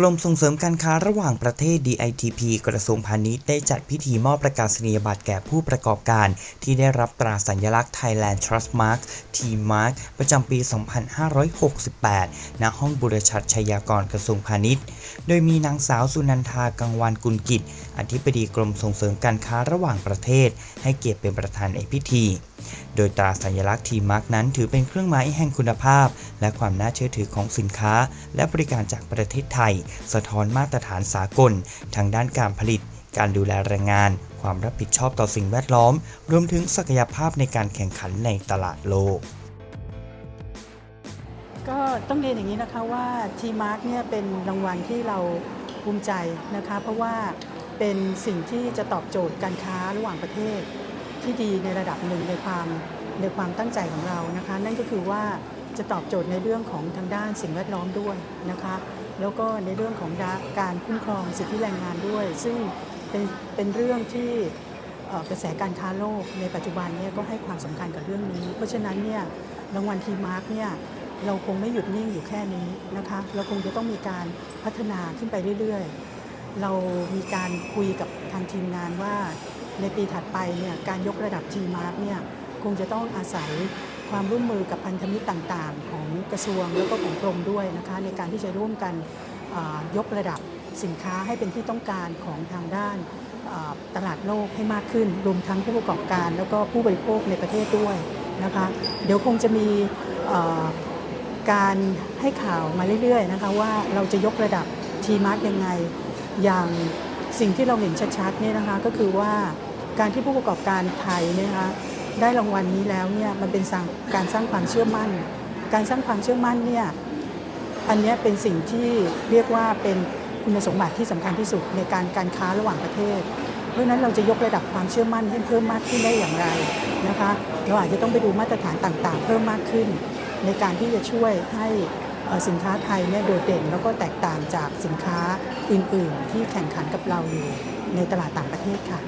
กรมส่งเสริมการค้าระหว่างประเทศ DITP กระทรวงพาณิชย์ได้จัดพิธีมอบประกาศนียบัตรแก่ผู้ประกอบการ ที่ได้รับตราสัญลักษณ์ Thailand Trust Mark T Mark ประจำปี 2568 ณ ห้องบุรชัดชัยากรกระทรวงพาณิชย์ โดยมีนางสาวสุนันทากังวานกุลกิจ อธิบดีกรมส่งเสริมการค้าระหว่างประเทศ ให้เกียรติเป็นประธานในพิธี โดยตราสัญลักษณ์ทีมาร์กนั้นถือเป็นเครื่องหมายแห่งคุณภาพ และความน่าเชื่อถือของสินค้า และบริการจากประเทศไทย สะท้อนมาตรฐานสากล ทางด้านการผลิต การดูแลแรงงาน ความรับผิดชอบต่อสิ่งแวดล้อม รวมถึงศักยภาพในการแข่งขันในตลาดโลกก็ต้องเรียนอย่างนี้นะคะว่าทีมาร์กเนี่ยเป็นรางวัลที่เราภูมิใจนะคะ เพราะว่าเป็นสิ่งที่จะตอบโจทย์การค้าระหว่างประเทศ ที่ดีในระดับหนึ่งในความในความตั้งใจของเรานะคะ นั่นก็คือว่าจะตอบโจทย์ในเรื่องของทางด้านสิ่งแวดล้อมด้วยนะคะ แล้วก็ในเรื่องของการคุ้มครองสิทธิแรงงานด้วย ซึ่งเป็นเป็นเรื่องที่กระแสการค้าโลกในปัจจุบันเนี่ยก็ให้ความสำคัญกับเรื่องนี้ เพราะฉะนั้นเนี่ยรางวัลทีมาร์กเนี่ยเราคงไม่หยุดนิ่งอยู่แค่นี้นะคะ เราคงจะต้องมีการพัฒนาขึ้นไปเรื่อยๆ เรามีการคุยกับทางทีมงานว่าในปีถัดไปเนี่ยการยกระดับ G Mark เนี่ยคงจะต้องอาศัยความร่วมมือกับพันธมิตรต่างๆ ของกระทรวงแล้วก็ของกรมด้วยนะคะในการที่จะร่วมกันยกระดับสินค้าให้เป็นที่ต้องการของทางด้านตลาดโลกให้มากขึ้น รวมทั้งผู้ประกอบการแล้วก็ผู้บริโภคในประเทศด้วยนะคะเดี๋ยวคงจะมีการให้ข่าวมาเรื่อยๆนะคะว่าเราจะยกระดับทีมาร์กยังไง อย่างสิ่งที่เราเห็นชัดๆเนี่ยนะคะก็คือว่าการที่ผู้ประกอบการไทยเนี่ยนะคะได้รางวัลนี้แล้วเนี่ยมันเป็นาการสร้างความเชื่อมั่น การสร้างความเชื่อมั่นเนี่ยอันนี้เป็นสิ่งที่เรียกว่าเป็นคุณสมบัติที่สำคัญที่สุดในการการค้าระหว่างประเทศ เพราะนั้นเราจะยกระดับความเชื่อมั่นให้เพิ่มมากขึ้นได้อย่างไรนะคะเราอาจจะต้องไปดูมาตรฐานต่างๆ เพิ่มมากขึ้น ในการที่จะช่วยให้ สินค้าไทยเนี่ยโดดเด่นแล้วก็แตกต่างจากสินค้าอื่น ๆ ที่แข่งขันกับเราอยู่ในตลาดต่างประเทศค่ะ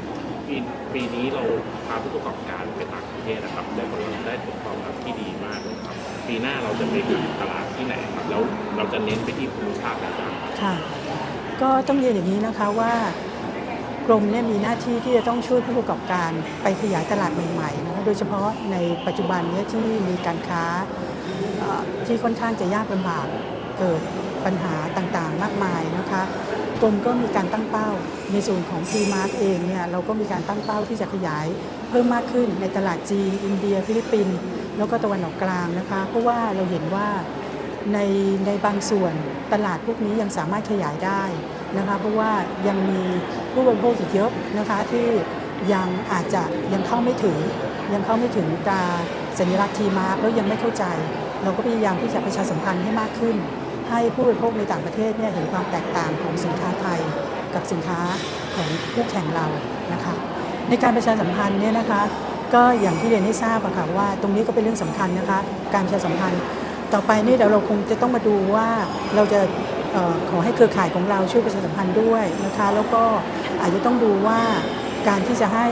ปีปีนี้เราพาผู้ประกอบการไปต่างประเทศนะครับได้ผลได้ผลตอบรับที่ดีมากเลยครับ ปีหน้าเราจะไปดูตลาดที่ไหนครับแล้วเราจะเน้นไปที่ภูมิภาคไหนบ้างครับค่ะ ก็ต้องเรียนอย่างนี้นะคะว่ากรมเนี่ยมีหน้าที่ที่จะต้องช่วยผู้ประกอบการไปขยายตลาดใหม่ๆนะคะโดยเฉพาะในปัจจุบันเนี้ที่มีการค้าเอ่อ ที่ค่อนข้างจะยากลำบากเกิดปัญหาต่างๆ มากมายนะคะกรมก็มีการตั้งเป้า ในส่วนของทีมาร์กเองเนี่ยเราก็มีการตั้งเป้าที่จะขยายเพิ่มมากขึ้นในตลาดจีนอินเดีย ฟิลิปปินส์แล้วก็ตะวันออกกลางนะคะ เพราะว่าเราเห็นว่าในในบางส่วนตลาดพวกนี้ยังสามารถขยายได้นะคะ เพราะว่ายังมีผู้บริโภคอีกเยอะนะคะที่ยังอาจจะยังเข้าไม่ถึงยังเข้าไม่ถึงตรา สัญลักษณ์ทีมาร์กแล้วยังไม่เข้าใจ เราก็พยายามที่จะประชาสัมพันธ์ให้มากขึ้น ให้ผู้บริโภคในต่างประเทศเนี่ยเห็นความแตกต่างของสินค้าไทย กับสินค้าของคู่แข่งเรานะคะในการประชาสัมพันธ์เนี่ยนะคะก็อย่างที่เรียนให้ทราบอะค่ะว่าตรงนี้ก็เป็นเรื่องสำคัญนะคะ การประชาสัมพันธ์ ต่อไปนี่เดี๋ยวเราคงจะต้องมาดูว่าเราจะออขอให้เครือข่ายของเราช่วยประชาสัมพันธ์ด้วยนะคะ แล้วก็อาจจะต้องดูว่าการที่จะให้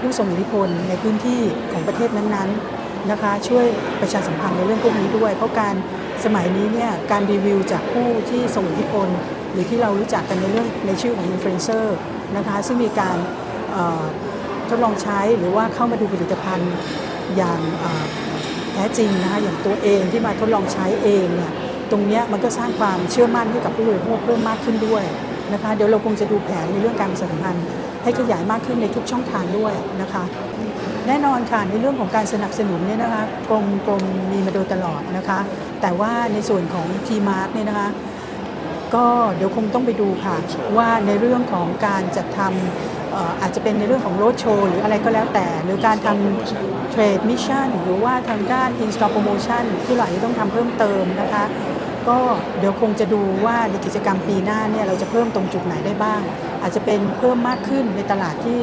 ผู้ทรงอิทธิพลในพื้นที่ของประเทศนั้นๆ นะคะช่วยประชาสัมพันธ์ในเรื่องพวกนี้ด้วย เพราะการสมัยนี้เนี่ยการรีวิวจากผู้ที่ทรงอิทธิพลหรือที่เรารู้จักกันในเรื่องในชื่อของอินฟลูเอนเซอร์นะคะซึ่งมีการทดลองใช้หรือว่าเข้ามาดูผลิตภัณฑ์อย่างแท้จริงนะคะอย่างตัวเองที่มาทดลองใช้เองเนี่ยตรงนี้มันก็สร้างความเชื่อมั่นให้กับผู้บริโภคเพิ่มมากขึ้นด้วยนะคะเดี๋ยวเราคงจะดูแผนในเรื่องการสัมพันธ์ให้ขยายมากขึ้นในทุกช่องทางด้วยนะคะ แน่นอนค่ะในเรื่องของการสนับสนุนเนี่ยนะคะกรมกรมมีมาโดยตลอดนะคะ แต่ว่าในส่วนของทีมาร์กเนี่ยนะคะก็เดี๋ยวคงต้องไปดูค่ะ ว่าในเรื่องของการจัดทำอออาจจะเป็นในเรื่องของโรดโชว์หรืออะไรก็แล้วแต่ หรือการทำเทรดมิชชั่นหรือว่าทางด้าน in store promotion ที่เราอาจจะต้องทำเพิ่มเติมนะคะ ก็เดี๋ยวคงจะดูว่าในกิจกรรมปีหน้าเนี่ยเราจะเพิ่มตรงจุดไหนได้บ้าง อาจจะเป็นเพิ่มมากขึ้นในตลาดที่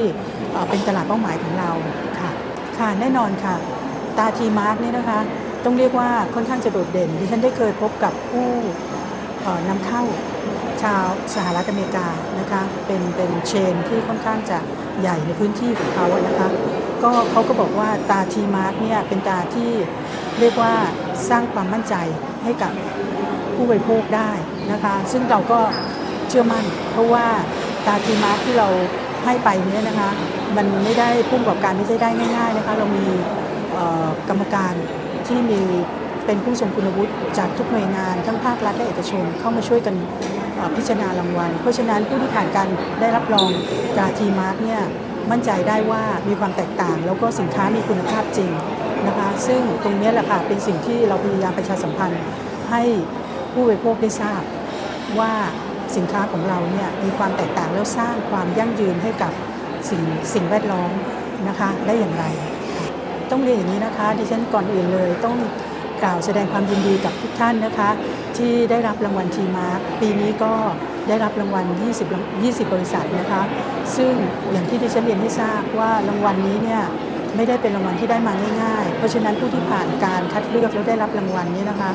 เป็นตลาดเป้าหมายของเราค่ะค่ะแน่นอนค่ะตาทีมาร์กนี่นะคะ ต้องเรียกว่าค่อนข้างจะโดดเด่น ดิฉันได้เคยพบกับผู้นำเข้าชาวสหรัฐอเมริกานะคะเป็นเป็นเชนที่ค่อนข้างจะใหญ่ในพื้นที่ของเขาอะนะคะก็เขาก็บอกว่าตาทีมาร์กเนี่ยเป็นตาที่เรียกว่าสร้างความมั่นใจให้กับ ผู้บริโภคได้นะคะ ซึ่งเราก็เชื่อมั่น เพราะว่าตาทีมาร์ที่เราให้ไปเนี่ยนะคะ มันไม่ได้ผู้ประกอบการไม่ใช่ได้ง่าย ๆนะคะ เรามีกรรมการที่มีเป็นผู้ทรงคุณวุฒิจากทุกหน่วยงานทั้งภาครัฐและเอกชนเข้ามาช่วยกันพิจารณารางวัล เพราะฉะนั้นผู้ที่ผ่านการได้รับรองตราทีมาร์กเนี่ยมั่นใจได้ว่ามีความแตกต่าง แล้วก็สินค้ามีคุณภาพจริงนะคะ ซึ่งตรงนี้แหละค่ะเป็นสิ่งที่เราพยายามประชาสัมพันธ์ให้ ผู้บริโภคได้ทราบว่าสินค้าของเราเนี่ยมีความแตกต่างแล้วสร้างความยั่งยืนให้กับสิ่งสิ่งแวดล้อมนะคะได้อย่างไร ต้องเรียนอย่างนี้นะคะดิฉันก่อนอื่นเลยต้องกล่าวแสดงความยินดีกับทุกท่านนะคะ ที่ได้รับรางวัลทีมาร์ปีนี้ก็ได้รับรางวัล 20 20 บริษัทนะคะ ซึ่งอย่างที่ดิฉันเรียนให้ทราบว่ารางวัลนี้เนี่ย ไม่ได้เป็นรางวัลที่ได้มาง่ายๆ เพราะฉะนั้นผู้ที่ผ่านการคัดเลือกแล้วได้รับรางวัลนี้นะคะ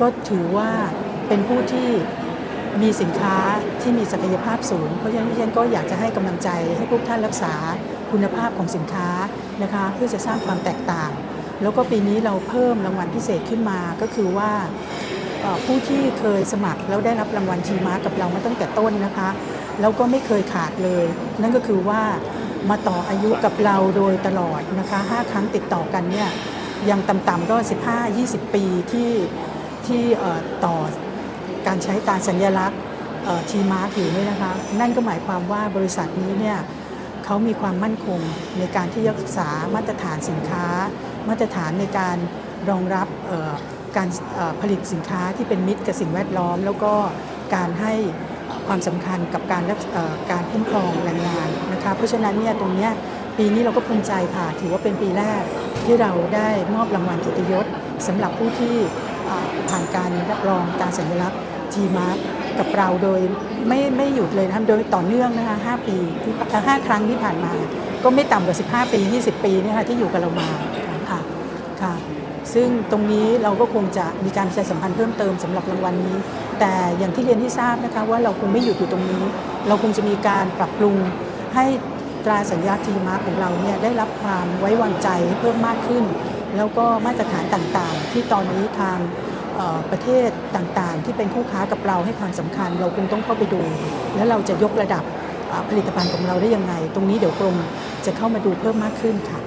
ก็ถือว่าเป็นผู้ที่มีสินค้าที่มีศักยภาพสูง เพราะฉะนั้นดิฉันก็อยากจะให้กำลังใจให้พวกท่านรักษาคุณภาพของสินค้านะคะเพื่อจะสร้างความแตกต่าง แล้วก็ปีนี้เราเพิ่มรางวัลพิเศษขึ้นมาก็คือว่าผู้ที่เคยสมัครแล้วได้รับรางวัลทีมาร์กับเรามาตั้งแต่ต้นนะคะ แล้วก็ไม่เคยขาดเลย นั่นก็คือว่ามาต่ออายุกับเราโดยตลอดนะคะ5ครั้งติดต่อกันเนี่ยยังต่ำๆก็ 15-20 ปีที่ที่เอ่ต่อการใช้ตาสัญลักษณ์ทีมาร์กอยู่เนี่ยนะคะ นั่นก็หมายความว่าบริษัทนี้เนี่ยเขามีความมั่นคงในการที่รักษามาตรฐานสินค้า มาตรฐานในการรองรับการผลิตสินค้าที่เป็นมิตรกับสิ่งแวดล้อม แล้วก็การให้ ความสำคัญกับการรักเอ่อการคุ้มครองแรงงานนะคะเพราะฉะนั้นเนี่ยตรงเนี้ยปีนี้เราก็ภูมิใจค่ะถือว่าเป็นปีแรกที่เราได้มอบรางวัลเกียรติยศสำหรับผู้ที่ผ่านการรับรองการสัญลักษณ์ทีมาร์กกับเราโดยไม่ไม่หยุดเลยนะโดยต่อเนื่องนะคะ5ปีที่ห้าครั้งที่ผ่านมา ก็ไม่ต่ำกว่า 15 ปี 20 ปีนี่ค่ะที่อยู่กับเรามาค่ะค่ะซึ่งตรงนี้เราก็คงจะมีการประชาสัมพันธ์เพิ่มเติมสำหรับรางวัลนี้ แต่อย่างที่เรียนที่ทราบนะคะว่าเราคงไม่หยุดอยู่ตรงนี้ เราคงจะมีการปรับปรุงให้ตราสัญญาทีมาร์กของเราเนี่ยได้รับความไว้วางใจเพิ่มมากขึ้น แล้วก็มาตรฐานต่างๆ ที่ตอนนี้ทางประเทศต่างๆ ที่เป็นคู่ค้ากับเราให้ความสำคัญ เราคงต้องเข้าไปดู แล้วเราจะยกระดับผลิตภัณฑ์ของเราได้ยังไง ตรงนี้เดี๋ยวกรมจะเข้ามาดูเพิ่มมากขึ้นค่ะ